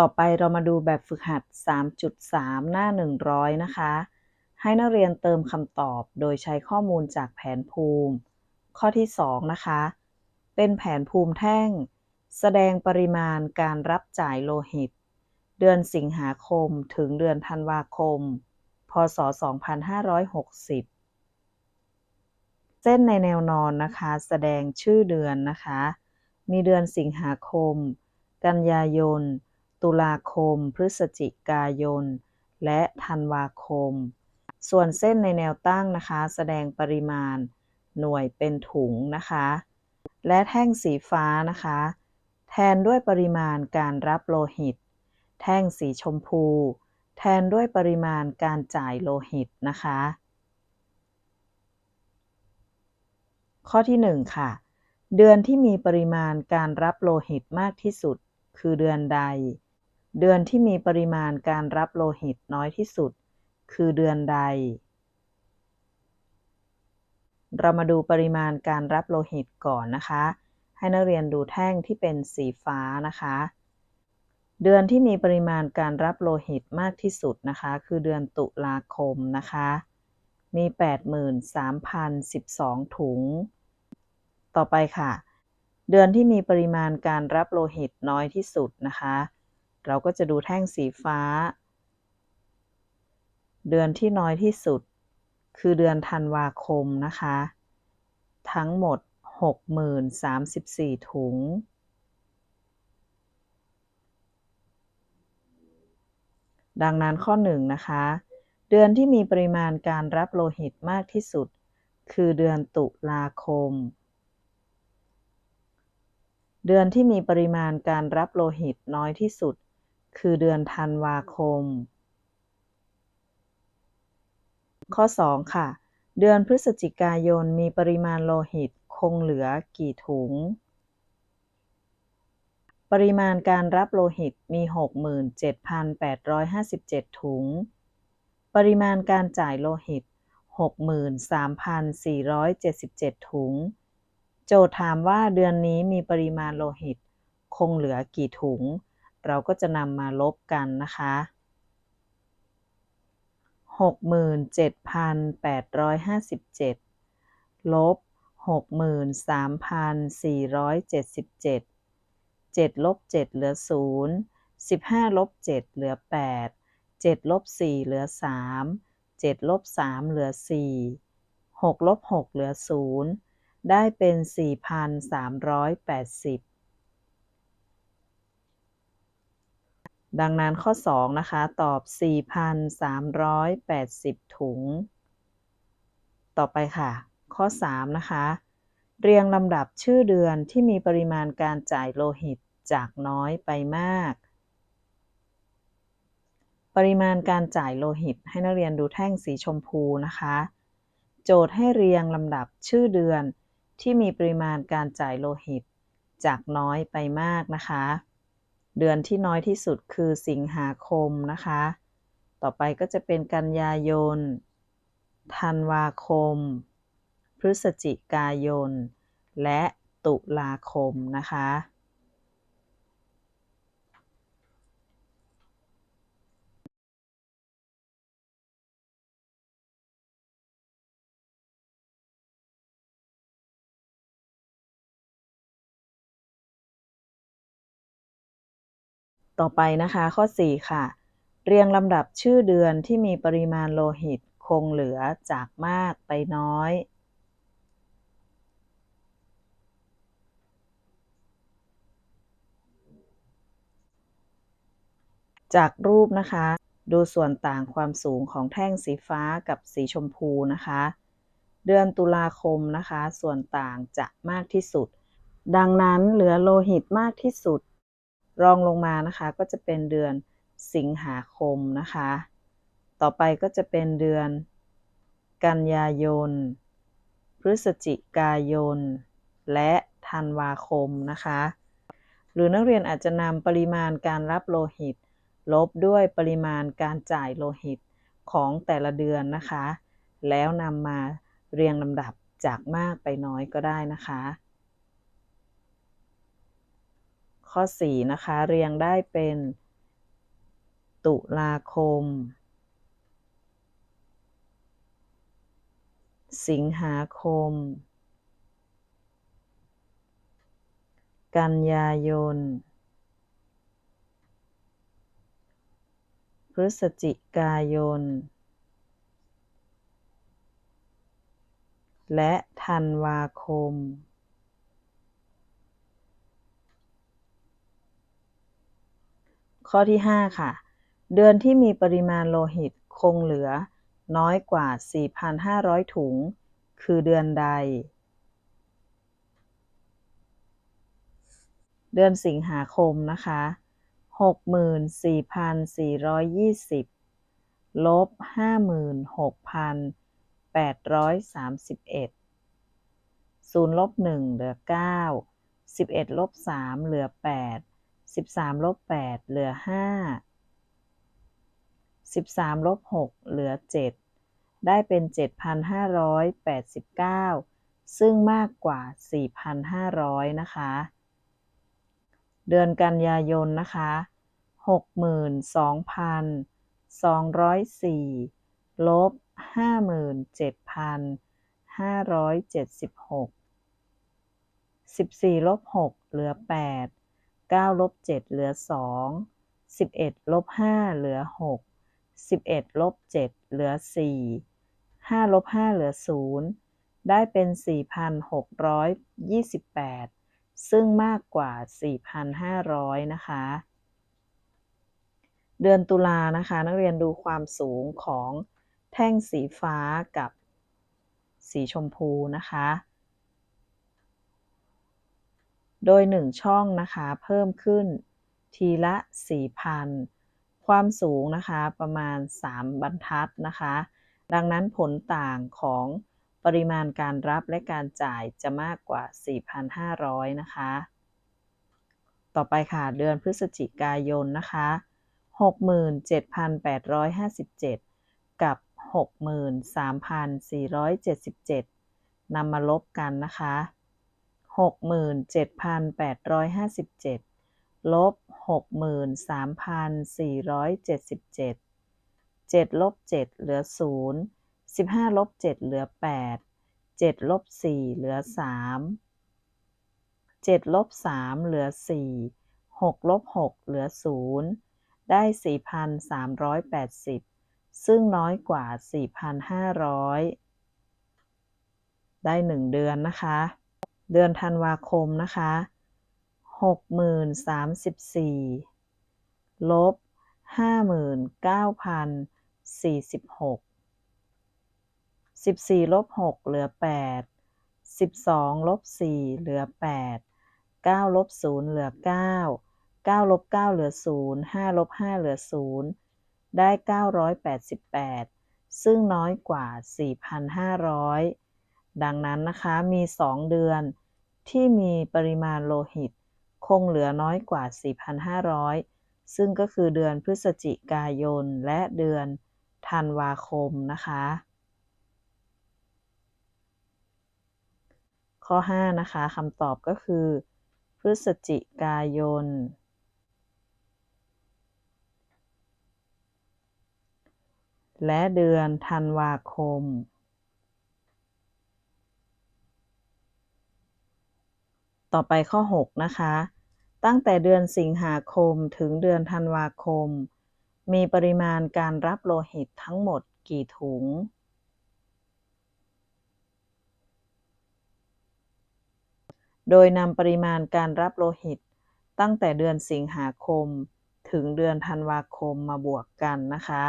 ต่อไปเรามาดูแบบฝึกหัด 3.3 หน้า 100 นะคะ ให้นักเรียนเติมคำตอบโดยใช้ข้อมูลจากแผนภูมิ ข้อที่ 2 นะคะ เป็นแผนภูมิแท่ง แสดงปริมาณการรับจ่ายโลหิต เดือนสิงหาคมถึงเดือนธันวาคม พศ 2560 เส้นในแนวนอนนะคะ แสดงชื่อเดือนนะคะ มีเดือนสิงหาคม กันยายน ตุลาคม พฤศจิกายน และธันวาคม ส่วนเส้นในแนวตั้งนะคะ แสดงปริมาณหน่วยเป็นถุงนะคะ และแท่งสีฟ้านะคะ แทนด้วยปริมาณการรับโลหิต แท่งสีชมพู แทนด้วยปริมาณการจ่ายโลหิตนะคะ ข้อที่ 1 ค่ะ เดือนที่มีปริมาณการรับโลหิตมากที่สุดคือเดือนใด เดือนที่มีปริมาณการรับโลหิตน้อยที่สุด คือเดือนใด เรามาดูปริมาณการรับโลหิตก่อนนะคะ ให้นักเรียนดูแท่งที่เป็นสีฟ้านะคะ เดือนที่มีปริมาณการรับโลหิตมากที่สุดนะคะ คือเดือนตุลาคมนะคะ มี 83,012 ถุง ต่อไปค่ะ เดือนที่มีปริมาณการรับโลหิตน้อยที่สุดนะคะ เราก็จะดูแท่งสีฟ้า เดือนที่น้อยที่สุด คือเดือนธันวาคมนะคะ ทั้งหมด 60,034 ถุง ดังนั้นข้อ1นะคะ เดือนที่มีปริมาณการรับโลหิตมากที่สุด คือเดือนตุลาคม เดือนที่มีปริมาณการรับโลหิตน้อยที่สุด คือเดือนธันวาคม ข้อ 2 ค่ะ เดือนพฤศจิกายนมีปริมาณโลหิตคงเหลือกี่ถุง ปริมาณการรับโลหิตมี 67,857 ถุง ปริมาณการจ่ายโลหิต 63,477 ถุง โจทย์ถามว่าเดือนนี้มีปริมาณโลหิตคงเหลือกี่ถุง เราก็จะนำมาลบกันนะคะ67,857 ลบ 63,477 7ลบ7เหลือ 0 15ลบ7เหลือ 8 7ลบ4เหลือ 3 7ลบ3เหลือ 4 6ลบ6เหลือ 0 ได้เป็น 4,380 ดังนั้นข้อ 2 นะคะ ตอบ 4,380 ถุง ต่อไปค่ะ ข้อ 3 นะคะ เรียงลำดับชื่อเดือนที่มีปริมาณการจ่ายโลหิตจากน้อยไปมาก ปริมาณการจ่ายโลหิตให้นักเรียนดูแท่งสีชมพูนะคะ โจทย์ให้เรียงลำดับชื่อเดือนที่มีปริมาณการจ่ายโลหิตจากน้อยไปมากนะคะ เดือนที่น้อยที่สุดคือสิงหาคมนะคะ ต่อไปก็จะเป็นกันยายน ธันวาคม พฤศจิกายน และตุลาคมนะคะ ต่อไปนะคะ ข้อ 4 ค่ะ เรียงลำดับชื่อเดือนที่มีปริมาณโลหิตคงเหลือจากมากไปน้อยจากรูปนะคะ ดูส่วนต่างความสูงของแท่งสีฟ้ากับสีชมพูนะคะ เดือนตุลาคมนะคะ ส่วนต่างจะมากที่สุด ดังนั้นเหลือโลหิตมากที่สุด รองลงมานะคะก็จะเป็นเดือนสิงหาคมนะคะ ต่อไปก็จะเป็นเดือนกันยายน พฤศจิกายน และธันวาคมนะคะ หรือนักเรียนอาจจะนำปริมาณการรับโลหิต ลบด้วยปริมาณการจ่ายโลหิตของแต่ละเดือนนะคะ แล้วนำมาเรียงลำดับจากมากไปน้อยก็ได้นะคะ ข้อ 4 นะคะ เรียงได้เป็น ตุลาคม สิงหาคม กันยายน พฤศจิกายน และธันวาคม ข้อที่ 5 ค่ะ เดือนที่มีปริมาณโลหิตคงเหลือ น้อยกว่า 4,500 ถุง คือเดือนใด เดือนสิงหาคมนะคะ64,420 ลบ 56,831 0ลบ1เหลือ 9 11ลบ3เหลือ 8 13ลบ8เหลือ5 13ลบ6เหลือ7ได้เป็น7,589ซึ่งมากกว่า4,500นะคะ เดือนกันยายนนะคะ62,204ลบ57,576 14ลบ6เหลือ8 9ลบ7เหลือ 2 11ลบ5เหลือ 6 11ลบ7เหลือ 4 5ลบ5เหลือ 0 ได้เป็น 4,628 ซึ่งมากกว่า 4,500 นะคะ เดือนตุลานะคะ นักเรียนดูความสูงของแท่งสีฟ้ากับสีชมพูนะคะ โดย 1 ช่องนะคะ เพิ่มขึ้นทีละ 4,000 ความสูงนะคะประมาณ 3 บรรทัดนะคะ ดังนั้นผลต่างของปริมาณการรับและการจ่ายจะมากกว่า 4,500 นะคะ ต่อไปค่ะ เดือนพฤศจิกายนนะคะ 67,857 กับ 63,477นำมาลบกันนะคะ 67,857ลบ63,477 7ลบ7เหลือ0 15ลบ7เหลือ8 7ลบ4เหลือ3 7ลบ3เหลือ4 6ลบ6เหลือ0ได้4,380ซึ่งน้อยกว่า4,500ได้1เดือนนะคะ เดือนธันวาคมนะคะ60,034ลบ59,046 14ลบ6เหลือ8 12ลบ4เหลือ8 9ลบ0เหลือ9 9ลบ9เหลือ0 5ลบ5เหลือ0ได้988ซึ่งน้อยกว่า4,500ดังนั้นนะคะมี2เดือน ที่มีปริมาณโลหิต คงเหลือน้อยกว่า 4,500 ซึ่งก็คือเดือนพฤศจิกายนและเดือนธันวาคมนะคะ ข้อ 5 นะคะคำตอบก็คือ พฤศจิกายน และเดือนธันวาคม ต่อไปข้อ 6 นะคะ ตั้งแต่เดือนสิงหาคมถึงเดือนธันวาคม มีปริมาณการรับโลหิตทั้งหมดกี่ถุง โดยนำปริมาณการรับโลหิต ตั้งแต่เดือนสิงหาคม ถึงเดือนธันวาคมมาบวกกันนะคะ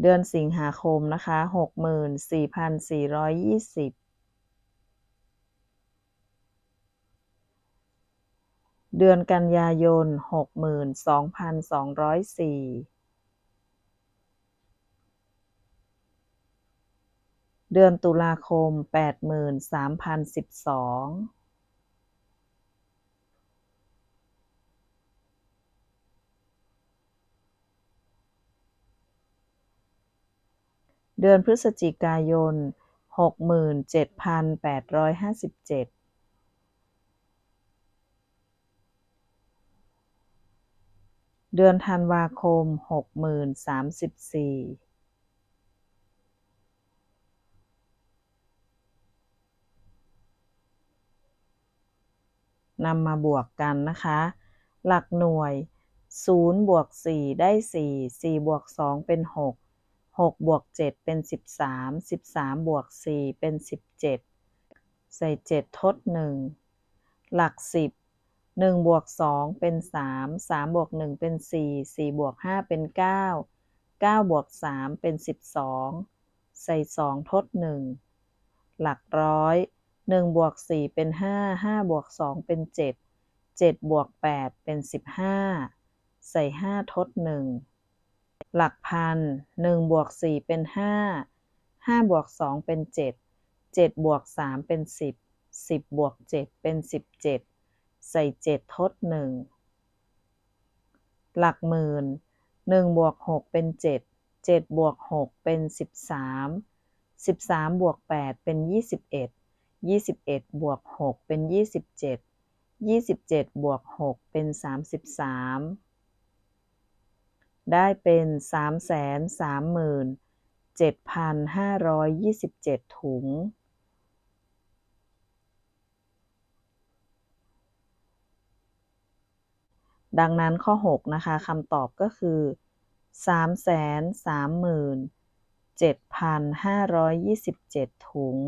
เดือนสิงหาคมนะคะ 64,420 เดือนกันยายน62,204เดือนตุลาคม83,012เดือนพฤศจิกายน67,857เดือ ดือนธันวาคมหกหมื่นสามสิบสี่นำมาบวกกันนะคะ หลักหน่วย 0 บวก 4 ได้ 4 4 บวก 2 เป็น 6 6 บวก 7 เป็น 13 13 บวก 4 เป็น 17 ใส่ 7 ทด 1 หลัก 10 1บวก2เป็น3 3บวก1เป็น4 4บวก5เป็น9 9บวก3เป็น12ใส่2ทด1หลักร้อย1บวก4เป็น5 5บวก2เป็น7 7บวก8เป็น15ใส่5ทด1หลักพัน1บวก4เป็น5 5บวก2เป็น7 7บวก3เป็น10 10บวก7เป็น17 ใส่7ทด1หลักหมื่น1บวก6เป็น7 7บวก6เป็น13 13บวก8เป็น21 21บวก6เป็น27 27บวก6เป็น33ได้เป็น337,527ถุง ดังนั้นข้อ 6 นะคะคำตอบก็คือ 337,527 ถุง